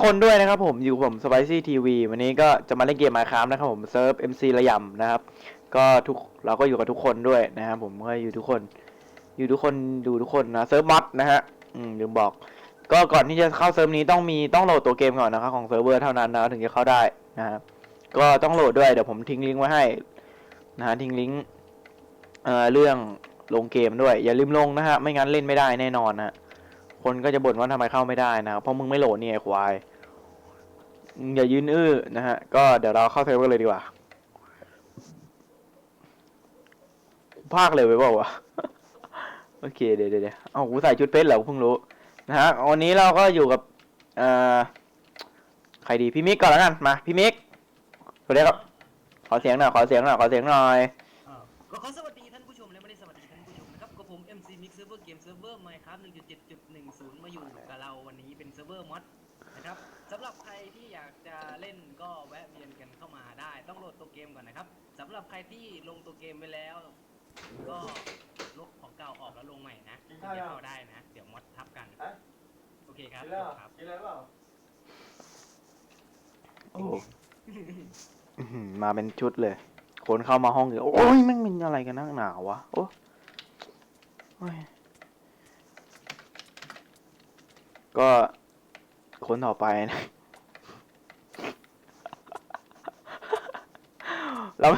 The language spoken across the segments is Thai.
กคนด้วยนะครับผมอยู่กับผม Spicy TV วันนี้ก็จะมาเล่นเกม Minecraft นะครับผมเซิร์ฟ MC ระยำนะครับ ก็ทุกเราก็อยู่กับทุกคนด้วยนะครับผมก็อยู่ทุกคน อยู่ทุกคนดูทุกคนนะเซิร์ฟมอดนะฮะอืมลืมบอก ก็ก่อนที่จะเข้าเซิร์ฟนี้ต้องมีต้องโหลดตัวเกมก่อนนะครับของเซิร์ฟเวอร์เท่านั้นนะถึงจะเข้าได้นะครับก็ต้องโหลดด้วยเดี๋ยวผมทิ้งลิงก์ไว้ให้นะฮะทิ้งลิงก์เอ่อเรื่องลงเกมด้วย อย่าลืมลงนะฮะไม่งั้นเล่นไม่ได้แน่นอนนะฮะ คนก็จะบ่นว่าทำไมเข้าไม่ได้นะครับเพราะมึงไม่โหลดเนี่ยควายอย่ายืนอื้อนะฮะ ก็เดี๋ยวเราเข้าเซิร์ฟกันเลยดีกว่า ภาคเลยไว้เปล่าวะโอเคเดี๋ยวเดี๋ยวเดี๋ยวเอ้ากูใส่ชุดเพชรเหรอกูเพิ่งรู้นะฮะวันนี้เราก็อยู่กับเอ่อใครดีพี่มิกก่อนแล้วกันมาพี่มิกสวัสดีครับขอเสียงหน่อยขอเสียงหน่อยขอเสียงหน่อย 1.7.10 มาอยู่กับเราวันนี้เป็นเซิร์ฟเวอร์มอดนะครับสำหรับใครที่อยากจะเล่นก็แวะเวียนกันเข้ามาได้ ต้องโหลดตัวเกมก่อนนะครับสำหรับใครที่ลงตัวเกมไปแล้ว ก็ลบของเก่าออกแล้วลงใหม่นะถึงจะเข้าได้นะ เดี๋ยวมอดทับกัน โอเคครับจบครับกินอะไรเปล่าโอ้อื้อหือมาเป็นชุดเลย คนเข้ามาห้องเดียวโอ้ยแมันเป็นอะไรกันนักหนาวะ โอ้โอ้ย ก็คนต่อไปนะแล้ว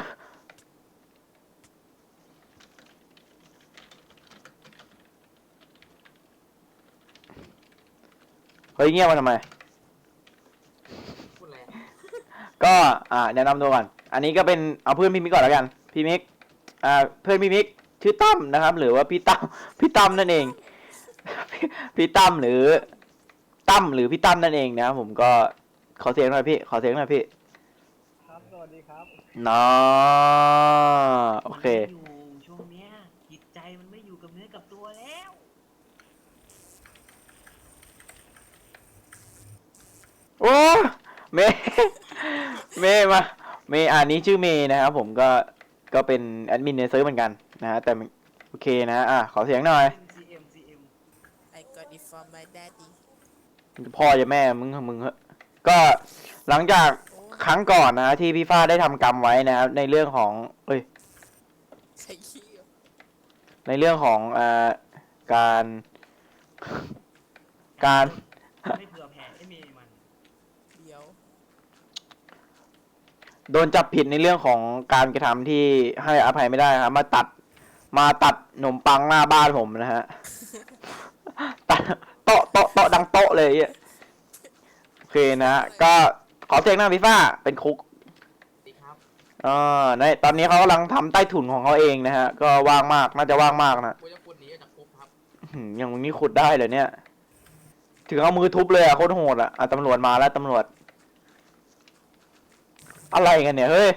เฮ้ยเงียบมาทำไม พูดอะไรก็อ่าแนะนำตัวก่อน อันนี้ก็เป็นเอาเพื่อนพี่มิกก่อนแล้วกัน พี่มิกอ่าเพื่อนพี่มิกชื่อตั้มนะครับ หรือว่าพี่ตั้มพี่ตั้มนั่นเอง พี่พี่ตั้มหรือ ตั้มหรือพี่ตั้มนั่นเองนะครับผมก็ขอเสียงหน่อยพี่ ขอเสียงหน่อยพี่ครับ สวัสดีครับเนาะโอเค มันไม่อยู่ช่วงเนี้ยจิตใจมันไม่อยู่กับเนื้อกับตัวแล้ว โอ้เมย์เมย์มา เมย์อันนี้ชื่อเมย์นะครับผมก็ก็เป็นแอดมินในเซิร์ฟเหมือนกันนะฮะแต่โอเคนะอะขอเสียงหน่อย CM CM I got it from my daddy พ่อจะแม่มึงมึงเหอะก็หลังจากครั้งก่อนนะที่พี่ฟ้าได้ทำกรรมไว้นะครับในเรื่องของ เอ้ยใช่ขี้เหรอในเรื่องของเอ่อการ การ ไม่เผื่อแผ่ให้เมย์มัน เดี๋ยวโดนจับผิดในเรื่องของการกระทำที่ให้อภัยไม่ได้ครับมาตัดมาตัดขนมปังหน้าบ้านผมนะฮะ ตัด โต๊ะโต๊ะโต๊ะดังโต๊ะเลยอะโอเคนะฮะก็ขอเสียงหน้าพี่ฟ้าเป็นคุก ดีครับอ่าในตอนนี้เขากำลังทำใต้ถุนของเขาเองนะฮะ ก็ว่างมาก น่าจะว่างมากนะกูจะพูดหนีจากคุกครับอื้อหืออย่างนี้ขุดได้เลยเนี่ย ถึงเอามือทุบเลยอะโคตรโหดอะอะตำรวจมาแล้วตำรวจ อะไรกันเนี่ย เฮ้ย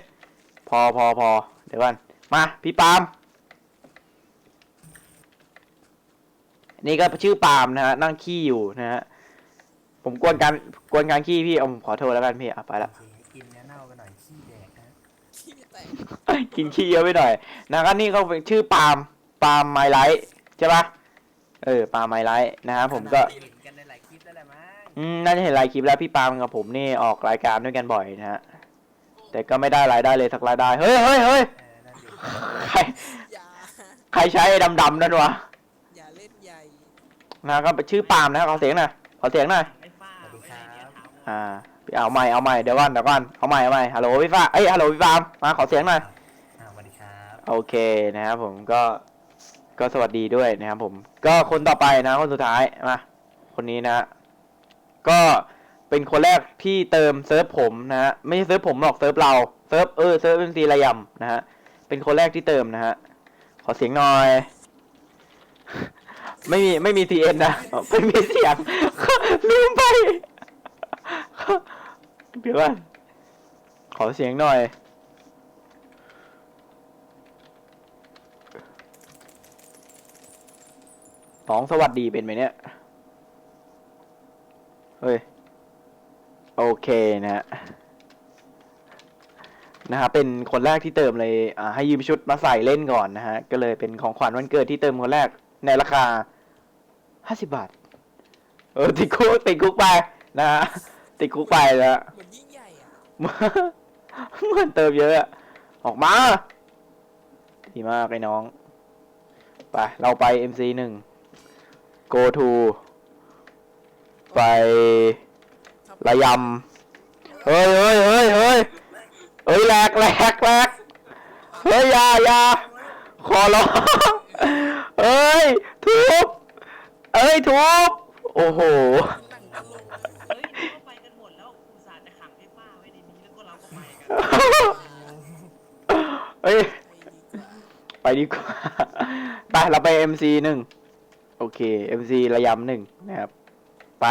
พอพอพอเดี๋ยวก่อนมา พี่ปาล์ม นี่ก็ชื่อปาล์มนะฮะนั่งขี้อยู่นะฮะผมกวนการกวนการขี้พี่เอาผมขอโทษแล้วกันพี่อะไปละ โอเคกินเนื้อเน่ากันหน่อยขี้แดกนะขี้แตกกินขี้เยอะไปหน่อยนะครับนี่เขาเป็นชื่อปาล์มปาล์มไมไลท์ใช่ปะเออปาล์มไมไลท์นะครับผมก็ เห็นกันในหลายคลิปแล้วแหละมั้งอืมน่าจะเห็นรายคลิปแล้วพี่ปาล์มกับผมนี่ออกรายการด้วยกันบ่อยนะฮะแต่ก็ไม่ได้รายได้เลยสักรายได้เฮ้ยเฮ้ยเฮ้ยเออนั่นดิใครอย่าใครใช้ไอ้ดำๆนั่นวะ อย่าเล่นใหญ่ นะก็ชื่อปาล์มนะขอเสียงหน่อยขอเสียงหน่อยไอ้ฝ้าไม่ได้เนี่ยถามอ่าพี่เอาใหม่เอาใหม่เดี๋ยวก่อนเดี๋ยวก่อนเอาใหม่เอาใหม่ฮัลโหลพี่ฟ้าเอ้ยฮัลโหลพี่ปาล์มมาขอเสียงหน่อยอ่าสวัสดีครับโอเคนะครับผมก็ก็สวัสดีด้วยนะครับผม ก็คนต่อไปนะคนสุดท้ายมาคนนี้นะ ก็เป็นคนแรกที่เติมเซิร์ฟผมนะฮะไม่ใช่เซิร์ฟผมหรอกเซิร์ฟเราเซิร์ฟเออเซิร์ฟเป็นซีระยำนะฮะเป็นคนแรกที่เติมนะฮะขอเสียงหน่อย ไม่มีไม่มีทีเอ็นนะไม่มีเสียง ลืมไปเดี๋ยวก่อนขอเสียงหน่อยน้องสวัสดีเป็นไหมเนี่ย เฮ้ย โอเคนะฮะนะฮะเป็นคนแรกที่เติมเลยให้ยืมชุดมาใส่เล่นก่อนนะฮะ ก็เลยเป็นของขวัญวันเกิดที่เติมคนแรกในราคา ห้าสิบบาท เออติดคุกติดคุกไปนะฮะติดคุกไปแล้วเหมือนยิ่งใหญ่อะเหมือนเติมเยอะอะออกมา ดีมากไอ้น้อง ไป เราไป MC หนึ่ง go to ไป ระยำ เฮ้ยเฮ้ยเฮ้ยเฮ้ยเฮ้ยแหลกแหลกแหลกเฮ้ย อยาอยาขอร้องเฮ้ยทุบ เอ้ยทุบโอ้โหหนังตลกเลยเฮ้ยเราก็ไปกันหมดแล้วอุตส่าห์จะขังให้ป้าไว้ในนี้แล้วก็เราก็ไปกันเฮ้ยไปดีกว่าไปดีกว่า ไป เราไป MC หนึ่ง โอเค MC ระยำหนึ่งนะครับ ไป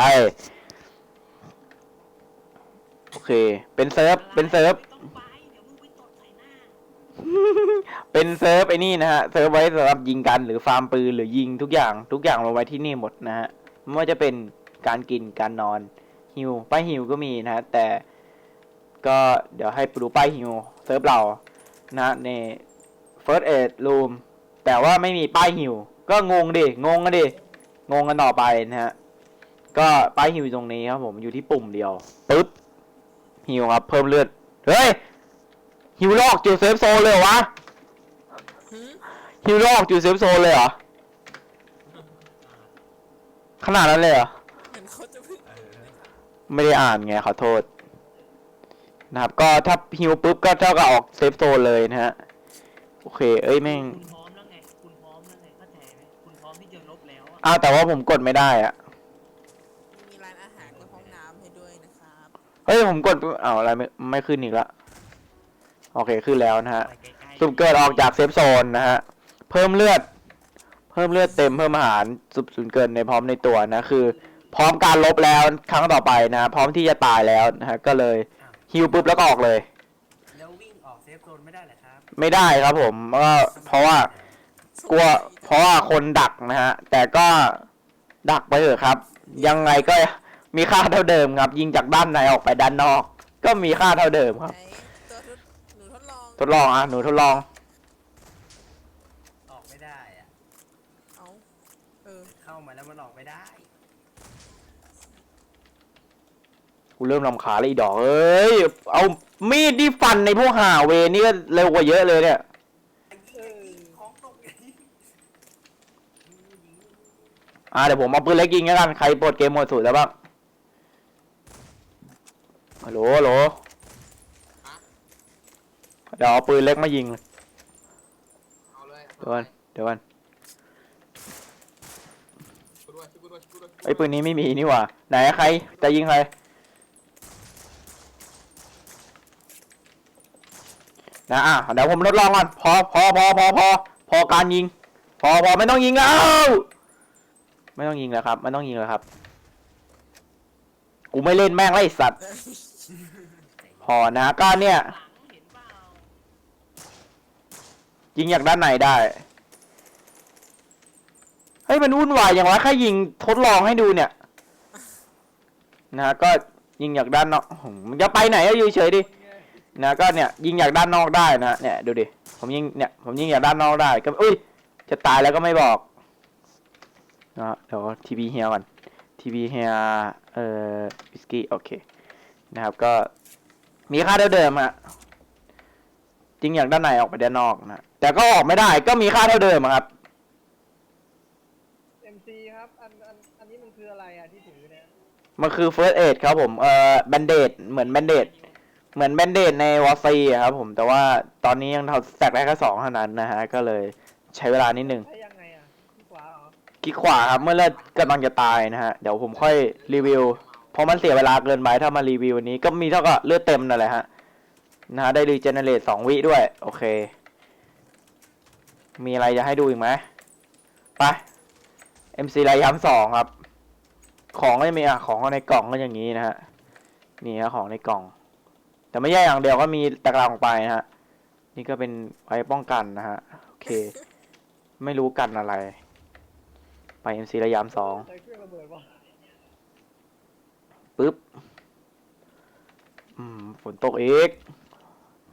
โอเค เป็นเซิร์ฟ เป็นเซิร์ฟ ไม่ต้องไปเดี๋ยวมึงไปตดใส่หน้า เป็นเซิร์ฟไอ้นี่นะฮะ เซิร์ฟไว้สำหรับยิงกันหรือฟาร์มปืนหรือยิงทุกอย่าง ทุกอย่างลงไว้ที่นี่หมดนะฮะ ไม่ว่าจะเป็นการกินการนอนฮิวป้ายฮิวก็มีนะฮะ แต่ก็เดี๋ยวให้ดูป้ายฮิวเซิร์ฟเรานะใน First Aid Room แต่ว่าไม่มีป้ายฮิว ก็งงดิ งงกันดิ งงกันต่อไปนะฮะ ก็ป้ายฮิวตรงนี้ครับผมอยู่ที่ปุ่มเดียวปึ๊บฮิวครับ เพิ่มเลือด เฮ้ยฮิวลอกจูเซฟโซเลยวะ ฮิวลอกจูเซฟโซนเลยเหรอ ขนาดนั้นเลยเหรอ เหมือนเขาจะเพิ่งเออไม่ได้อ่านไงขอโทษ นะครับ ก็ถ้าฮิวปุ๊บก็เท่ากับออกเซฟโซนเลยนะฮะ โอเค เอ้ยแม่งคุณพร้อมแล้วไง คุณพร้อมแล้วไงเข้าใจไหมคุณพร้อมที่จะลบแล้วอะอ้าวแต่ว่าผมกดไม่ได้อะมีร้านอาหารกับห้องน้ำให้ด้วยนะครับเฮ้ยผมกดอ้าวอะไรไม่ไม่ขึ้นอีกละ โอเคขึ้นแล้วนะฮะ ไปใกล้ๆสุ่มเกิดออกจากเซฟโซนนะฮะ เพิ่มเลือด เพิ่มเลือดเต็มเพิ่มอาหารสุบสูญเกินในพร้อมในตัวนะคือ พร้อมการลบแล้วครั้งต่อไปนะ พร้อมที่จะตายแล้วนะฮะก็เลยฮิวปุ๊บแล้วก็ออกเลย แล้ววิ่งออกเซฟโซนไม่ได้เหรอครับไม่ได้ครับผมก็เพราะว่ากลัวเพราะว่าคนดักนะฮะ แต่ก็ดักไปเถอะครับ ยังไงก็มีค่าเท่าเดิมครับ ยิงจากด้านในออกไปด้านนอก ก็มีค่าเท่าเดิมครับ ไหนตัวทดหนูทดลอง ทดลองอะหนูทดลอง ออกไม่ได้อะ เอาเออ เข้ามาแล้วมันออกไม่ได้ กูเริ่มลำขาเลยอีดอกเอ้ย เอามีดที่ฟันในพวกหาเวนี่ก็เร็วกว่าเยอะเลยเนี่ยอีกยิงของตกยิงอ่าเดี๋ยวผมเอาปืนเล็กยิงแล้วกัน ใครปลดเกมโหมดสูตรแล้วบ้างฮัลโหลฮัลโหลเดี๋ยวเอาปืนเล็กมายิงเลยเดี๋ยวก่อนเดี๋ยวก่อนไอ้ปืนนี้ไม่มีนี่หว่า ไหนใคร จะยิงใคร นะอะเดี๋ยวผมทดลองก่อนพอพอพอพอพอพอการยิง พอพอไม่ต้องยิงแล้วไม่ต้องยิงแล้วครับ ไม่ต้องยิงแล้วครับ กูไม่เล่นแม่งแล้วไอ้สัตว์ พอนะก็เนี่ยหลังเนเปล่ายิงจากด้านในได้เฮ้ยมันวุ่นวายอย่างวะแค่ยิงทดลองให้ดูเนี่ยนะฮะก็ยิงจากด้านนอกมันจะไปไหนอะอยู่เฉยดิ นะก็เนี่ยยิงจากด้านนอกได้นะเนี่ยดูดิผมยิงเนี่ยผมยิงจากด้านนอกได้ก็อุ้ยจะตายแล้วก็ไม่บอกนะเดี๋ยวทีวีเฮียก่อนทีวีเฮียเอ่อวิสกี้โอเคนะครับก็มีค่าเท่าเดิมอะจริงอย่างด้านในออกไปด้านนอกนะแต่ก็ออกไม่ได้ก็มีค่าเท่าเดิมอะครับ MC ครับอันอันอันนี้มันคืออะไรอะที่ถือเนี่ยมันคือ first aid ครับผมเอ่อแบนเดดเหมือนแบนเดด เหมือนแบนเดดในวอซีครับผมแต่ว่าตอนนี้ยังทำแตกได้แค่สองเท่านั้นนะฮะ ก็เลยใช้เวลานิดนึงใช้ยังไงอะที่ขวาเหรอคลิกขวาครับเมื่อเลือดกำลังจะตายนะฮะ เดี๋ยวผมค่อยรีวิว เพราะมันเสียเวลาเกินไปถ้ามารีวิววันนี้ก็มีเท่ากับเลือดเต็มนั่นแหละฮะนะฮะได้รีเจเนเรตสองวิด้วย โอเค มีอะไรจะให้ดูอีกไหมไป MC รายย้ำสองครับ ของก็จะมีอะของในกล่องก็อย่างนี้นะฮะนี่ฮะของในกล่อง แต่ไม่ใช่อย่างเดียวก็มีแตกต่างออกไปนะฮะ นี่ก็เป็นไว้ป้องกันนะฮะ โอเค ไม่รู้กันอะไร ไป MC ระยามสองปึ๊บ อืม ฝนตกอีก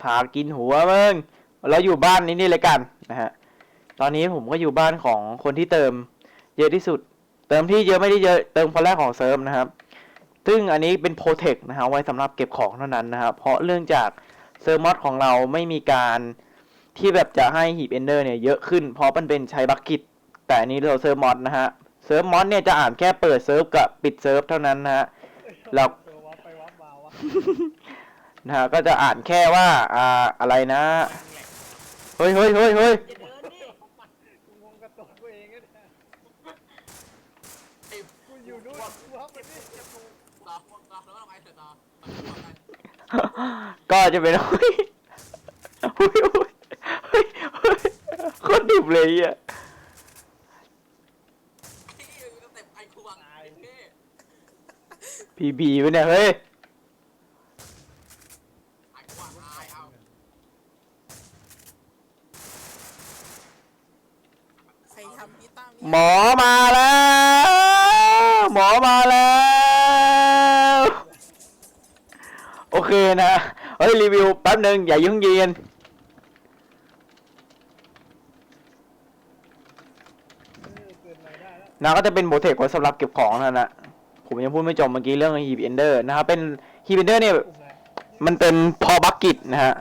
พากินหัวมึงเราอยู่บ้านนี้นี่เลยกันนะฮะ ตอนนี้ผมก็อยู่บ้านของคนที่เติม เยอะที่สุด เติมที่เยอะไม่ได้เยอะ เติมคนแรกของเซิร์ฟนะครับ ซึ่งอันนี้เป็นโปรเทคนะฮะไว้สำหรับเก็บของเท่านั้นนะครับ เพราะเรื่องจากเซอร์มอดของเราไม่มีการที่แบบจะให้หีบเอนเดอร์เนี่ยเยอะขึ้น เพราะมันเป็นใช้บักกิตแต่อันนี้เราเซิร์ฟมอดนะฮะเซิร์ฟมอดเนี่ยจะอ่านแค่เปิดเซิร์ฟกับปิดเซิร์ฟเท่านั้นนะฮะเราเออวับไปวับมาวะนะฮะก็จะอ่านแค่ว่าอ่าอะไรนะ เฮ้ยเฮ้ยเฮ้ยเฮ้ย อย่าเดินดิ กูงงกระตุกกูเองเนี่ย ไอ้ กูอยู่นู่นกูวับไปนี่ ต่อต่อแล้วเราไปเถอะต่อต่อกัน ก็จะเป็นเฮ้ยเฮ้ยเฮ้ยเฮ้ยโคตรดิบเลยอะไอ้สเต็ปไอ้ควงไอ้เท่พีบีไปเนี่ยเฮ้ยใครทำกีตาร์หมอมาแล้ว หมอมาแล้ว โอเค นะเฮ้ยรีวิวแป๊บหนึ่งอย่ายุ่งเย็นนนะก็จะเป็นโบเทคไว้สำหรับเก็บของนั่นนะผมยังพูดไม่จบเมื่อกี้เรื่องฮีบเอนเดอร์นะครับเป็นฮีบเอนเดอร์เนี่ยมันเป็นพอบักกิตนะฮะ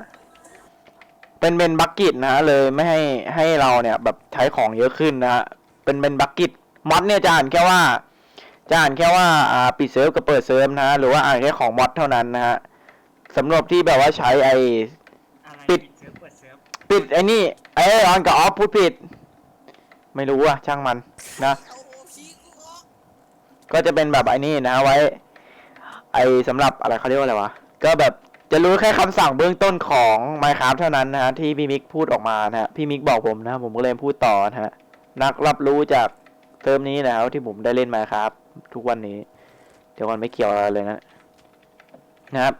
เป็นเป็นบักกิตนะฮะเลยไม่ให้ให้เราเนี่ยแบบใช้ของเยอะขึ้นนะฮะเป็นเป็นบักกิตมอดเนี่ยจะอ่านแค่ว่าจะอ่านแค่ว่าอ่าปิดเซิร์ฟกับเปิดเซิร์ฟนะฮะหรือว่าอ่านแค่ของมอดเท่านั้นนะฮะ สำหรับที่แบบว่าใช้ไอ อะไรปิด เซิร์ฟเปิดเซิร์ฟปิดไอ้นี่ไอออนกับออฟพูดผิด ไม่รู้อะช่างมันนะเอาโอพีกูออกก็จะเป็นแบบไอ้นี่นะไว้ ไอสำหรับอะไรเขาเรียกว่าอะไรวะ ก็แบบจะรู้แค่คำสั่งเบื้องต้นของ Minecraft เท่านั้นนะฮะที่พี่มิกพูดออกมานะฮะพี่มิกบอกผมนะ ผมก็เลยพูดต่อนะฮะนักรับรู้จากเทอมนี้นะครับที่ผมได้เล่น Minecraft ทุกวันนี้ เดี๋ยวก่อนไม่เกี่ยวอะไรเลยนะนะครับ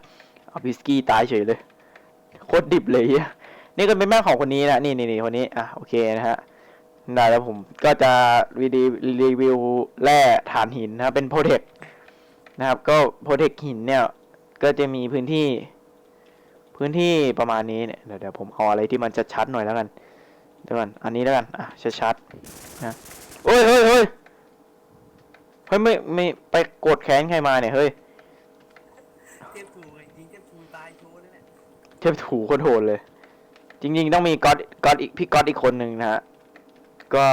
เอาพิสกี้ตายเฉยเลยโคตรดิบเลยนี่ก็เป็นแม่ของคนนี้นะนี่นี่นี่คนนี้อะโอเคนะฮะได้แล้วผมก็จะรีดีรีวิวแร่ฐานหินนะครับเป็นโปรเทคนะครับ ก็โปรเทคหินเนี่ย ก็จะมีพื้นที่ พื้นที่ประมาณนี้เนี่ยเดี๋ยวเดี๋ยวผมเอาอะไรที่มันจะชัดหน่อยแล้วกันเดี๋ยวก่อนอันนี้แล้วกันอะชัดๆนะโอ้ยเฮ้ยเฮ้ยเฮ้ยไม่ไม่ไปกดแขนใครมาเนี่ยเฮ้ย เทพทูยิงเทพทูตายโชว์เลยเนี่ย เทพถูโคตรโหดเลย จริงๆต้องมีก๊อตก๊อตอีกพี่ก๊อตอีกคนหนึ่งนะฮะ ก็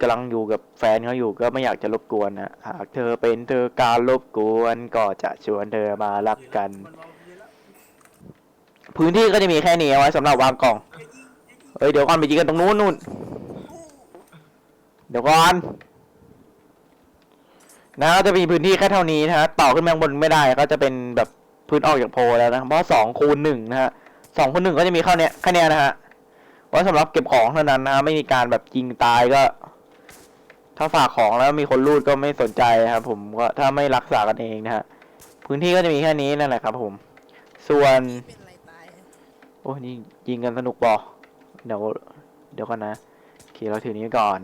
กำลังอยู่กับแฟนเขาอยู่ก็ไม่อยากจะรบกวนนะหากเธอเป็นเธอการรบกวนก็จะชวนเธอมารักกัน พื้นที่ก็จะมีแค่นี้เอาไว้สำหรับวางกล่องเฮ้ยเดี๋ยวก่อนไปยิงกันตรงนู้นนู่น เดี๋ยวก่อนนะจะมีพื้นที่แค่เท่านี้นะฮะต่อขึ้นมาข้างบนไม่ได้ก็จะเป็นแบบ พื้นออกจากโพแล้วนะเพราะสองคูณหนึ่งนะฮะสองคูณหนึ่งก็จะมีเข้าเนี้ยค่เนี้ยนะฮะไว้สำหรับเก็บของเท่านั้นนะฮะไม่มีการแบบยิงตายก็ ถ้าฝากของแล้วมีคนรูดก็ไม่สนใจครับผมก็ถ้าไม่รักษากันเองนะฮะพื้นที่ก็จะมีแค่นี้นั่นแหละครับ ผม ส่วนโอ้ยยิงกันสนุกบอเดี๋ยวเดี๋ยวก่อนนะโอเคเราถือนี้ก่อน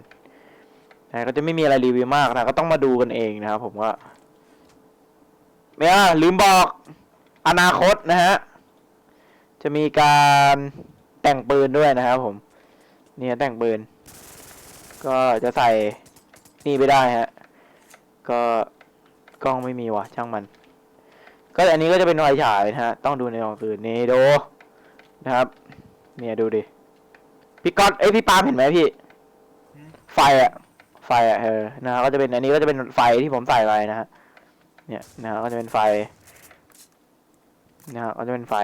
นะก็จะไม่มีอะไรรีวิวมากนะก็ต้องมาดูกันเองนะครับผมว่าเนี่ยลืมบอก อนาคตนะฮะ จะมีการแต่งปืนด้วยนะครับผม เนี่ยแต่งปืน ก็จะใส่นี่ไปได้ฮะ ก็กล้องไม่มีว่ะช่างมัน ก็อันนี้ก็จะเป็นไฟฉายนะฮะ ต้องดูในกล่องปืนนี่ดูนะครับ เนี่ยดูดิ พี่ก๊อตเอ้ยพี่ปาล์มเห็นไหมพี่ ไฟอะไฟอะเออนะฮะก็จะเป็นอันนี้ก็จะเป็นไฟที่ผมใส่ไปนะฮะ เนี่ยนะฮะก็จะเป็นไฟ นะฮะก็จะเป็นไฟ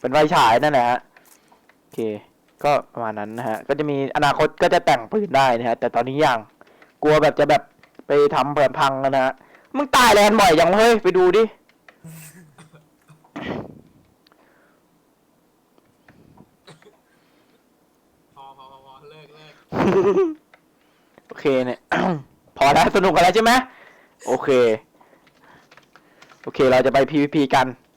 เป็นไฟฉายนั่นแหละฮะโอเค ก็ประมาณนั้นนะฮะ ก็จะมีอนาคตก็จะแต่งปืนได้นะฮะ แต่ตอนนี้ยัง กลัวแบบจะแบบไปทำเปิดพังกันนะฮะ มึงตายแลนด์บ่อยยังเฮ้ย ไปดูดิ พอพอพอพอเลิกเลิกโอเคเนี่ย พอแล้วสนุกกันแล้วใช่ไหมโอเค โอเคเราจะไป PVP กันจับปืนครับ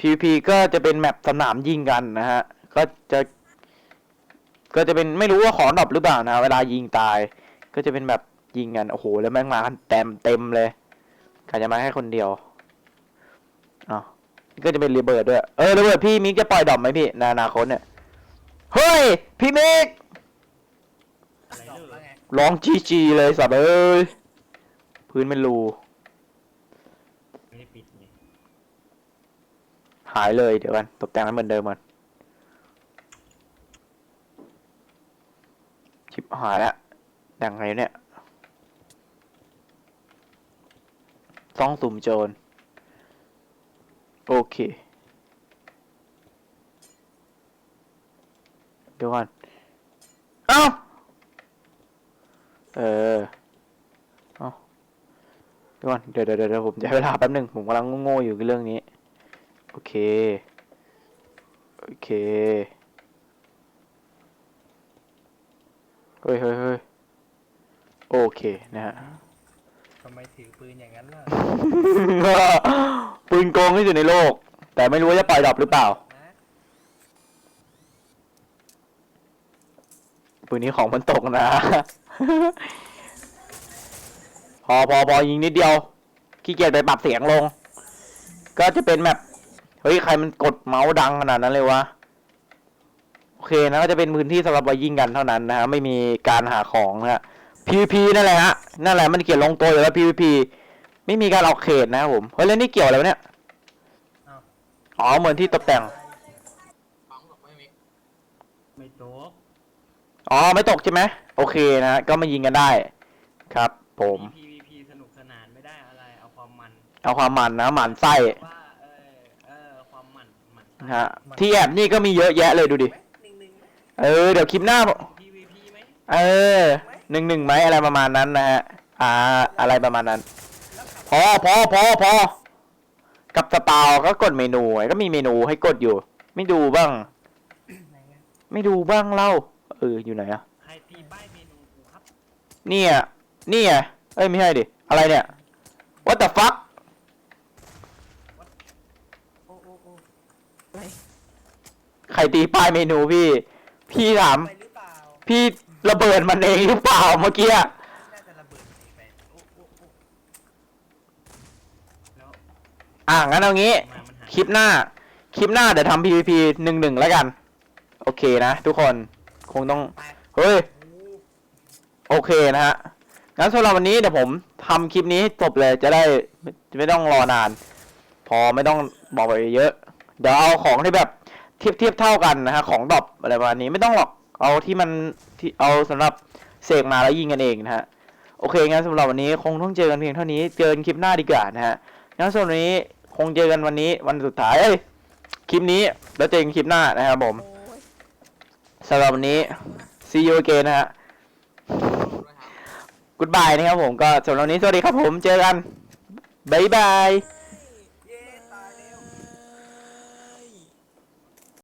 PVP ก็จะเป็นแมปสนามยิงกันนะฮะ ก็จะ ก็จะเป็นไม่รู้ว่าของดรอปหรือเปล่านะ เวลายิงตาย ก็จะเป็นแบบยิงกัน โอ้โห แล้วแม่งมากันเต็มเต็มเลยกาจะมาแค่คนเดียวอ๋อก็จะเป็นระเบิดด้วย เออระเบิดพี่มิกจะปล่อยดรอปไหมพี่ในอนาคตเนี่ย เฮ้ย พี่มิกอะไรจบเนแล้วอะไงร้องจีจีเลยสัตว์เอ้ย พื้นเป็นรู เหายเลยเดี๋ยวกันตกแต่งให้เหมือนเดิมก่อนชิบหายแล้วยังไงเนี่ยซ่องสุ่มโจร โอเค เดี๋ยวก่อนเอ้าเออเอ้าเดี๋ยวก่อนเดี๋ยวเดี๋ยวเดี๋ยวผมจะให้เวลาแป๊บหนึ่งผมกำลังโง่ๆอยู่กับเรื่องนี้ เค โอเค เฮ้ยเฮ้ยเฮ้ยโอเคนะฮะ ทำไมถือปืนอย่างนั้นล่ะปืนโกงที่สุดในโลก แต่ไม่รู้ว่าจะปล่อยดรอปหรือเปล่า นะปืนนี้ของมันตกนะ พอพอพอยิงนิดเดียว ขี้เกียจไปปรับเสียงลง ก็จะเป็นแบบ เฮ้ย ใครมันกดเมาส์ดังขนาดนั้นเลยวะ โอเคนะก็จะเป็นพื้นที่สำหรับไว้ยิงกันเท่านั้นนะฮะ ไม่มีการหาของนะฮะ PVP นั่นแหละฮะ นั่นแหละมันเขียนลงตัวอยู่แล้ว PVP ไม่มีการออกเขตนะครับผม เฮ้ย แล้วนี่เกี่ยวอะไรวะเนี่ย อ๋อ เหมือนที่ตกแต่งฟังบอกไม่มีไม่โต๊ะอ๋อ ไม่ตกใช่ไหม โอเคนะฮะก็มายิงกันได้ ครับ ผม PVP สนุกสนานไม่ได้อะไร เอาความมัน เอาความมันนะหมันไส้ ว่าเออเออความมันมั นนะฮะที่แอบนี่ก็มีเยอะแยะเลยดูดิหนึ่งหนึ่งไหมเออ เดี๋ยวคลิปหน้า PVP ไหมเออหนึ่งหนึ่งไหมอะไรประมาณนั้นนะฮะ อ่า อะไรประมาณนั้น พอพอพอพอกับสปาวก็กดเมนูไงก็มีเมนูให้กดอยู่ ไม่ดูบ้าง ไหนอะไม่ดูบ้างเล่า เออ อยู่ไหนอะใครตีป้ายเมนูกูครับเนี่ยนี่ไงเอ้ย ไม่ใช่ดิ อะไรเนี่ย what the fuck โอ้โอ้โอ้ อะไร ใครตีป้ายเมนูพี่ พี่ถาม ไปหรือเปล่า พี่ระเบิดมันเองหรือเปล่าเมื่อกี้อะน่าจะระเบิดเองไป โอ้โอ้โอ้แล้วอะงั้นเอางี้ มามันหายคลิปหน้า คลิปหน้าเดี๋ยวทำ PVP หนึ่งหนึ่งแล้วกัน โอเคนะทุกคน คงต้อง ไปเฮ้ย โอ้โอเคนะฮะ งั้นสำหรับวันนี้เดี๋ยวผมทำคลิปนี้ให้จบเลยจะได้ไม่ไม่ต้องรอนาน พอไม่ต้องบอกไปเยอะ เดี๋ยวเอาของที่แบบ เทียบเทียบเท่ากันนะฮะของดรอปอะไรประมาณนี้ไม่ต้องหรอกเอาที่มันที่เอาสำหรับเสกมาแล้วยิงกันเองนะฮะโอเคงั้นสำหรับวันนี้คงต้องเจอกันเพียงเท่านี้เจอกันคลิปหน้าดีกว่านะฮะงั้นสำหรับวันนี้คงเจอกันวันนี้วันสุดท้ายเอ้ยคลิปนี้แล้วเจอกันคลิปหน้านะครับผมสำหรับวันนี้ see you again นะฮะด้วยครับ goodbye นะครับผมก็สำหรับวันนี้สวัสดีครับผมเจอกันบ๊ายบาย